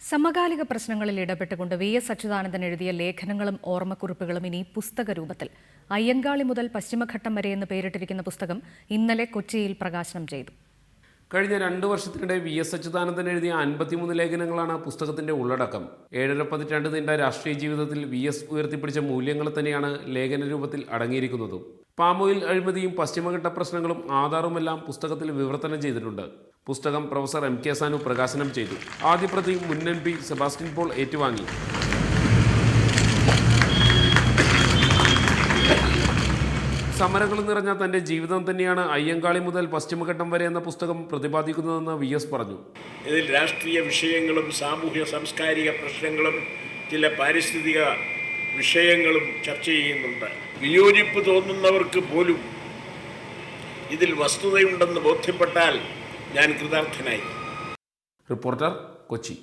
സമകാലിക പ്രശ്നങ്ങളിൽ ഇടപെട്ടുകൊണ്ട് V S Achuthanandan എഴുതിയ ലേഖനങ്ങളും ഓർമ്മക്കുറിപ്പുകളും ഇനി പുസ്തക രൂപത്തിൽ അയ്യങ്കാളി മുതൽ പശ്ചിമഘട്ടം വരെ എന്ന് പേരിട്ടിരിക്കുന്ന പുസ്തകം ഇന്നലെ കൊച്ചിയിൽ പ്രകാശനം ചെയ്തു. കഴിഞ്ഞ രണ്ടു വർഷത്തിനിടെ വി എസ് അച്യുതാനന്ദൻ എഴുതിയ അൻപത്തിമൂന്ന് ലേഖനങ്ങളാണ് പുസ്തകത്തിന്റെ ഉള്ളടക്കം. ഏഴര പതിറ്റാണ്ട് നീണ്ട രാഷ്ട്രീയ ജീവിതത്തിൽ വി എസ് ഉയർത്തിപ്പിടിച്ച മൂല്യങ്ങൾ തന്നെയാണ് ലേഖന രൂപത്തിൽ അടങ്ങിയിരിക്കുന്നതും. പാമോയിൽ അഴിമതിയും പശ്ചിമഘട്ട പ്രശ്നങ്ങളും ആധാറുമെല്ലാം പുസ്തകത്തിൽ വിവർത്തനം ചെയ്തിട്ടുണ്ട്. പുസ്തകം പ്രൊഫസർ എം കെ സാനു പ്രകാശനം ചെയ്തു. ആദ്യ പ്രതി മുൻ എം പി സെബാസ്റ്റ്യൻ പോൾ ഏറ്റുവാങ്ങി. സമരങ്ങൾ നിറഞ്ഞ തന്റെ ജീവിതം തന്നെയാണ് അയ്യങ്കാളി മുതൽ പശ്ചിമഘട്ടം വരെ എന്ന പുസ്തകം പ്രതിപാദിക്കുന്നതെന്ന് വി എസ് പറഞ്ഞു. ഇതിൽ രാഷ്ട്രീയ വിഷയങ്ങളും സാമൂഹ്യ സാംസ്കാരിക പ്രശ്നങ്ങളും ചില പാരിസ്ഥിതിക വിഷയങ്ങളും ചർച്ച ചെയ്യുന്നുണ്ട്. വിയോജിപ്പ് തോന്നുന്നവർക്ക് പോലും ഇതിൽ വസ്തുതയുണ്ടെന്ന് ബോധ്യപ്പെട്ടാൽ ഞാൻ കൃതാർത്ഥനായി. റിപ്പോർട്ടർ കൊച്ചി.